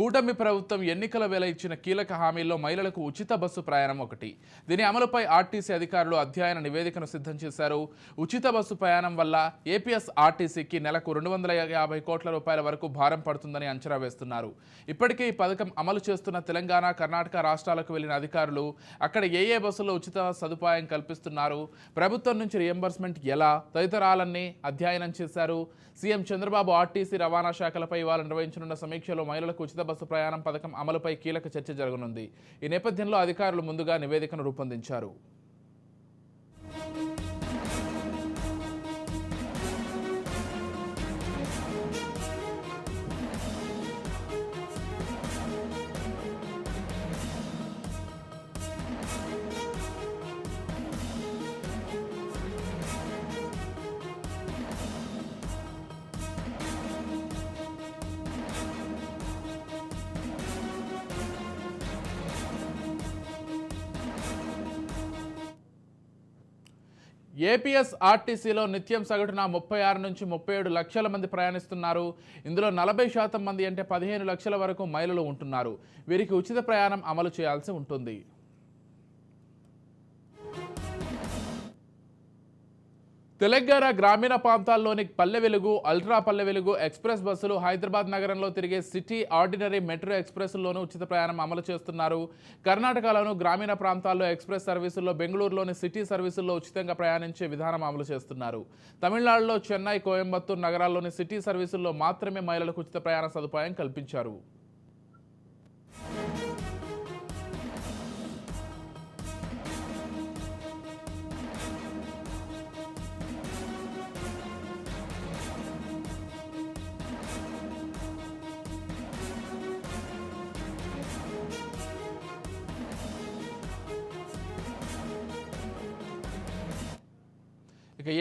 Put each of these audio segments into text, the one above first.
కూటమి ప్రభుత్వం ఎన్నికల వేళ ఇచ్చిన కీలక హామీల్లో మహిళలకు ఉచిత బస్సు ప్రయాణం ఒకటి. దీని అమలుపై ఆర్టీసీ అధికారులు అధ్యయన నివేదికను సిద్ధం చేశారు. ఉచిత బస్సు ప్రయాణం వల్ల ఏపీఎస్ ఆర్టీసీకి నెలకు రెండు వందల యాభై కోట్ల రూపాయల వరకు భారం పడుతుందని అంచనా వేస్తున్నారు. ఇప్పటికే ఈ పథకం అమలు చేస్తున్న తెలంగాణ కర్ణాటక రాష్ట్రాలకు వెళ్ళిన అధికారులు అక్కడ ఏ ఏ బస్సుల్లో ఉచిత సదుపాయం కల్పిస్తున్నారు ప్రభుత్వం నుంచి రియంబర్స్మెంట్ ఎలా తదితరాలన్నీ అధ్యయనం చేశారు. సీఎం చంద్రబాబు ఆర్టీసీ రవాణా శాఖలపై ఇవాళ నిర్వహించనున్న సమీక్షలో మహిళలకు ఉచిత బస్సు ప్రయాణం పథకం అమలుపై కీలక చర్చ జరగనుంది. ఈ నేపథ్యంలో అధికారులు ముందుగా నివేదికను రూపొందించారు. ఏపీఎస్ ఆర్టీసీలో నిత్యం సగటున ముప్పై ఆరు నుంచి ముప్పై ఏడు లక్షల మంది ప్రయాణిస్తున్నారు. ఇందులో నలభై శాతం మంది అంటే పదిహేను లక్షల వరకు మహిళలు ఉంటున్నారు. వీరికి ఉచిత ప్రయాణం అమలు చేయాల్సి ఉంటుంది. తెలంగాణ గ్రామీణ ప్రాంతాల్లోని పల్లె వెలుగు అల్ట్రా పల్లె వెలుగు ఎక్స్ప్రెస్ బస్సులు హైదరాబాద్ నగరంలో తిరిగే సిటీ ఆర్డినరీ మెట్రో ఎక్స్ప్రెస్లోనూ ఉచిత ప్రయాణం అమలు చేస్తున్నారు. కర్ణాటకలోను గ్రామీణ ప్రాంతాల్లో ఎక్స్ప్రెస్ సర్వీసుల్లో బెంగళూరులోని సిటీ సర్వీసుల్లో ఉచితంగా ప్రయాణించే విధానం అమలు చేస్తున్నారు. తమిళనాడులో చెన్నై కోయంబత్తూరు నగరాల్లోని సిటీ సర్వీసుల్లో మాత్రమే మహిళలకు ఉచిత ప్రయాణ సదుపాయం కల్పించారు.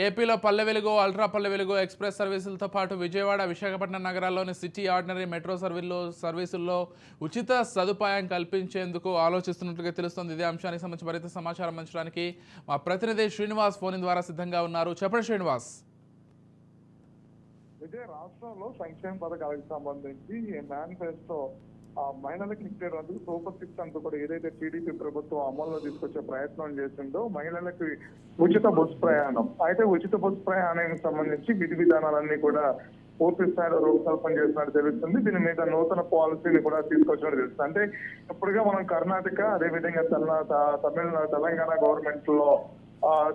ఏపీలో పల్లె వెలుగు అల్ట్రా పల్లె వెలుగు ఎక్స్ప్రెస్ సర్వీసులతో పాటు విజయవాడ విశాఖపట్నం నగరాల్లోని సిటీ ఆర్డినరీ మెట్రో సర్వీల్లో సర్వీసుల్లో ఉచిత సదుపాయం కల్పించేందుకు ఆలోచిస్తున్నట్లుగా తెలుస్తోంది. ఇదే అంశానికి సంబంధించి మరింత సమాచారం అందించడానికి మా ప్రతినిధి శ్రీనివాస్ ఫోన్ ద్వారా సిద్ధంగా ఉన్నారు. చెప్పండి శ్రీనివాస్. అయితే రాష్ట్రంలో సంక్షేమ పథకాలకు సంబంధించి మేనిఫెస్టో ఆ మహిళలకు ఇచ్చేటందుకు సూపర్ సిక్స్ అంటూ కూడా ఏదైతే టీడీపీ ప్రభుత్వం అమల్లో తీసుకొచ్చే ప్రయత్నం చేసిందో మహిళలకు ఉచిత బస్సు ప్రయాణం. అయితే ఉచిత బస్సు ప్రయాణానికి సంబంధించి విధి విధానాలన్నీ కూడా పూర్తి స్థాయిలో రూపకల్పన చేసినట్టు తెలుస్తుంది. దీని మీద నూతన పాలసీని కూడా తీసుకొచ్చినట్టు తెలుస్తుంది. అంటే ఇప్పుడుగా మనం కర్ణాటక అదేవిధంగా తమిళ- తమిళనాడు తెలంగాణ గవర్నమెంట్లో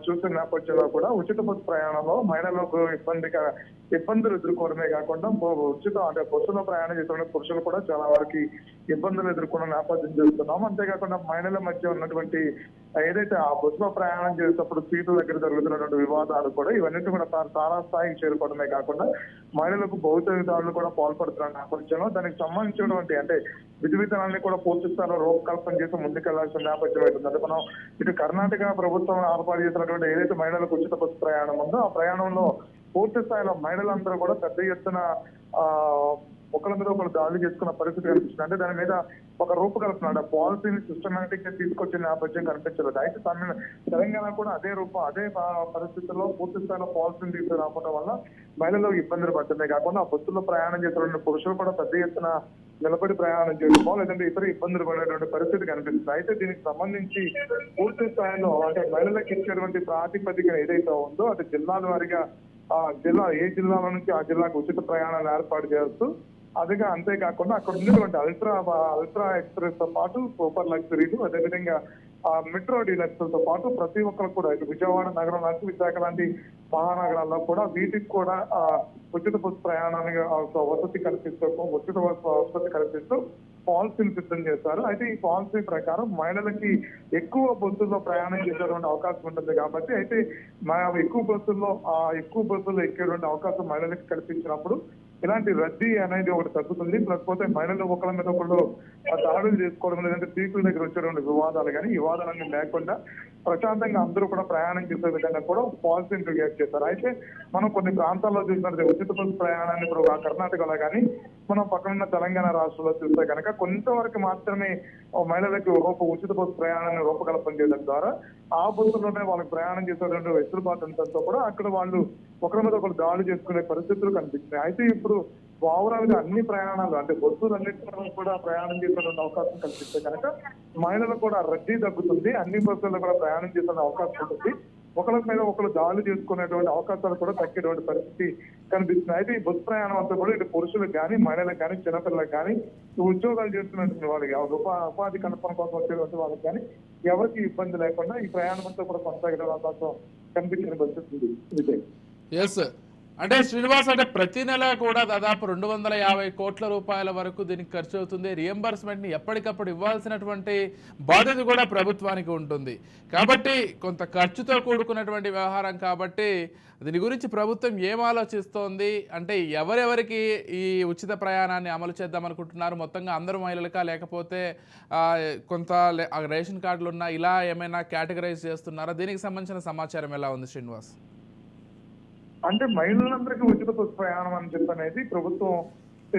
చూసిన నేపథ్యంలో కూడా ఉచిత బస్సు ప్రయాణంలో మహిళలకు ఇబ్బందిగా ఇబ్బందులు ఎదుర్కోవడమే కాకుండా ఉచిత అంటే బస్సులో ప్రయాణం చేసిన పురుషులు కూడా చాలా వారికి ఇబ్బందులు ఎదుర్కొన్న నేపథ్యం చూస్తున్నాం అంతేకాకుండా మహిళల మధ్య ఉన్నటువంటి ఏదైతే ఆ బస్సులో ప్రయాణం చేసేటప్పుడు సీట్ల దగ్గర జరుగుతున్నటువంటి వివాదాలు కూడా ఇవన్నీ కూడా చాలా తారా స్థాయికి చేరుకోవడమే కాకుండా మహిళలకు భౌతికదారులు కూడా పాల్పడుతున్న నేపథ్యంలో దానికి సంబంధించినటువంటి అంటే విధి విధానాన్ని కూడా పూర్తి స్థాయిలో రూపకల్పన చేసి ముందుకెళ్ళాల్సిన నేపథ్యం అవుతుంది మనం ఇటు కర్ణాటక ప్రభుత్వం ఏర్పాటు చేసినటువంటి ఏదైతే మహిళలకు ఉచిత బస్సు ప్రయాణం ఉందో ఆ ప్రయాణంలో పూర్తి స్థాయిలో మహిళలందరూ కూడా పెద్ద ఎత్తున ఒకళ్ళ మీద ఒకరు దాడి చేసుకున్న పరిస్థితి కనిపిస్తుంది. అంటే దాని మీద ఒక రూపకల్పన ఆ పాలసీని సిస్టమేటిక్గా తీసుకొచ్చిన నేపథ్యం కనిపించలేదు. అయితే తమిళ తెలంగాణ కూడా అదే రూపం అదే పరిస్థితుల్లో పూర్తి స్థాయిలో పాలసీని తీసుకురావడం వల్ల మహిళలు ఇబ్బందులు పడుతున్నాయి. కాకుండా ఆ బస్సులో ప్రయాణం చేస్తున్న పురుషులు కూడా పెద్ద ఎత్తున నిలబడి ప్రయాణం చేయడమో లేదంటే ఇతర ఇబ్బందులు పడేటువంటి పరిస్థితి కనిపిస్తుంది. అయితే దీనికి సంబంధించి పూర్తి స్థాయిలో అంటే మహిళలకు ఇచ్చేటువంటి ప్రాతిపదిక ఏదైతే ఉందో అది జిల్లాల వారిగా ఆ జిల్లా ఏ జిల్లాల నుంచి ఆ జిల్లాకు ఉచిత ప్రయాణాలు ఏర్పాటు చేస్తూ అదిగా అంతేకాకుండా అక్కడ ఉన్నటువంటి అల్ట్రా అల్ట్రా ఎక్స్ప్రెస్తో పాటు సూపర్ లగ్జరీలు అదేవిధంగా ఆ మెట్రో డీలక్స్లతో పాటు ప్రతి ఒక్కరు కూడా ఇటు విజయవాడ నగరం లాంటి విశాఖ లాంటి మహానగరాల్లో కూడా వీటికి కూడా ఆ ఉచిత బస్సు ప్రయాణానికి వసతి కల్పిస్తూ ఉచిత వసతి కల్పిస్తూ పాలసీని సిద్ధం చేశారు. అయితే ఈ పాలసీ ప్రకారం మహిళలకి ఎక్కువ బస్సుల్లో ప్రయాణం చేసేటువంటి అవకాశం ఉంటుంది కాబట్టి అయితే మా ఎక్కువ బస్సుల్లో ఆ ఎక్కువ బస్సుల్లో ఎక్కేటువంటి అవకాశం మహిళలకు కల్పించినప్పుడు ఇలాంటి రద్దీ అనేది ఒకటి తగ్గుతుంది లేకపోతే మహిళలు ఒకళ్ళ మీద ఒకళ్ళు దాడులు చేసుకోవడం లేదంటే సీట్ల దగ్గర వచ్చేటువంటి వివాదాలు కానీ వివాదాలన్నీ లేకుండా ప్రశాంతంగా అందరూ కూడా ప్రయాణం చేసే విధంగా కూడా పాలసీని క్రియేట్ చేశారు. అయితే మనం కొన్ని ప్రాంతాల్లో చూసినట్టు ఉచిత బస్సు ప్రయాణాన్ని ఇప్పుడు కర్ణాటకలో కానీ మనం పక్కనున్న తెలంగాణ రాష్ట్రంలో చూస్తే కనుక కొంతవరకు మాత్రమే మహిళలకు రూప ఉచిత బస్సు ప్రయాణాన్ని రూపకల్పన చేయడం ద్వారా ఆ బస్సులోనే వాళ్ళకి ప్రయాణం చేసేటువంటి వెసులుబాటు ఉండటంతో కూడా అక్కడ వాళ్ళు ఒకరి మీద ఒకరు దాడి చేసుకునే పరిస్థితులు కనిపిస్తున్నాయి. అయితే ఇప్పుడు ఓవరాల్గా అన్ని ప్రయాణాలు అంటే బస్సులు అన్నింటిలో కూడా ప్రయాణం చేసేటువంటి అవకాశం కల్పిస్తే కనుక మహిళలకు కూడా రద్దీ తగ్గుతుంది అన్ని బస్సుల్లో కూడా ప్రయాణం చేసే అవకాశం ఉంటుంది. ఒకరి మీద ఒకరు దాడులు చేసుకునేటువంటి అవకాశాలు కూడా తగ్గేటువంటి పరిస్థితి కనిపిస్తుంది అయితే ఈ బస్సు ప్రయాణం అంతా కూడా ఇటు పురుషులకు కానీ మహిళలకు కానీ చిన్నపిల్లలకు కానీ ఉద్యోగాలు చేస్తున్నటువంటి వాళ్ళకి ఉపా ఉపాధి కల్పన కోసం వచ్చేటువంటి వాళ్ళకి కానీ ఎవరికి ఇబ్బంది లేకుండా ఈ ప్రయాణం అంతా కూడా కొనసాగడం అవకాశం కనిపించిన పరిస్థితి ఉంది. విజయ్. ఎస్ అంటే శ్రీనివాస్ అంటే ప్రతి నెల కూడా దాదాపు రెండు వందల యాభై కోట్ల రూపాయల వరకు దీనికి ఖర్చు అవుతుంది. రియంబర్స్మెంట్ని ఎప్పటికప్పుడు ఇవ్వాల్సినటువంటి బాధ్యత కూడా ప్రభుత్వానికి ఉంటుంది. కాబట్టి కొంత ఖర్చుతో కూడుకున్నటువంటి వ్యవహారం కాబట్టి దీని గురించి ప్రభుత్వం ఏం ఆలోచిస్తోంది? అంటే ఎవరెవరికి ఈ ఉచిత ప్రయాణాన్ని అమలు చేద్దాం అనుకుంటున్నారు? మొత్తంగా అందరూ మహిళలకా? లేకపోతే కొంత రేషన్ కార్డులు ఉన్నా ఇలా ఏమైనా కేటగరైజ్ చేస్తున్నారా? దీనికి సంబంధించిన సమాచారం ఎలా ఉంది శ్రీనివాస్? అంటే మహిళలందరికీ ఉచిత బస్సు ప్రయాణం అని చెప్పి అనేది ప్రభుత్వం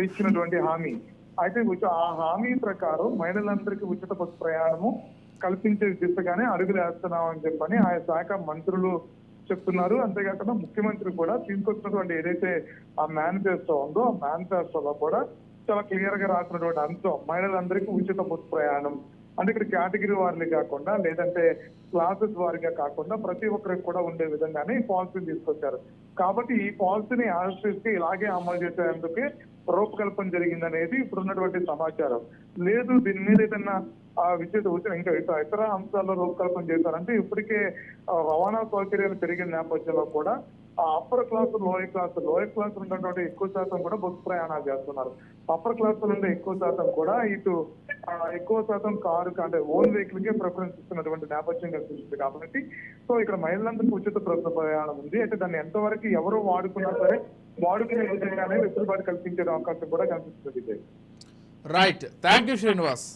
ఇచ్చినటువంటి హామీ. అయితే ఆ హామీ ప్రకారం మహిళలందరికీ ఉచిత బస్సు ప్రయాణము కల్పించే దిశగానే అడుగులు వేస్తున్నాం అని చెప్పని ఆయా శాఖ మంత్రులు చెప్తున్నారు. అంతేకాకుండా ముఖ్యమంత్రి కూడా తీసుకొచ్చినటువంటి ఏదైతే ఆ మేనిఫెస్టో ఉందో ఆ మేనిఫెస్టోలో కూడా చాలా క్లియర్గా రాసినటువంటి అంశం మహిళలందరికీ ఉచిత బస్సు ప్రయాణం అంటే ఇక్కడ కేటగిరీ వారిని కాకుండా లేదంటే క్లాసెస్ వారిగా కాకుండా ప్రతి ఒక్కరికి కూడా ఉండే విధంగానే ఈ పాలసీని తీసుకొచ్చారు. కాబట్టి ఈ పాలసీని ఆలోచిస్తే ఇలాగే అమలు చేసేందుకు రూపకల్పన జరిగిందనేది ఇప్పుడున్నటువంటి సమాచారం. లేదు దీని మీద ఏదన్నా ఆ విద్యుత్ వచ్చిన ఇంకా ఇతర ఇతర అంశాల్లో రూపకల్పన చేశారంటే ఇప్పటికే రవాణా సౌకర్యాలు పెరిగిన నేపథ్యంలో కూడా upper class lower class lower class ఉన్నటువంటి ఎక్కువ శాతం కూడా బస్సు ప్రయాణాలు చేస్తున్నారు. అప్పర్ క్లాస్ నుండి ఎక్కువ శాతం కూడా ఇటు ఎక్కువ శాతం కారు అంటే ఓన్ వెహికల్కి ప్రిఫరెన్స్ ఇస్తున్నటువంటి నేపథ్యం కనిపిస్తుంది కాబట్టి సో ఇక్కడ మహిళలందరికీ ఉచిత ప్రయాణం ఉంది. అయితే దాన్ని ఎంతవరకు ఎవరు వాడుకున్నా సరే వాడుకునే విధంగానే వెసులుబాటు కల్పించే అవకాశం కూడా కనిపిస్తుంది. Right thank you Srinivas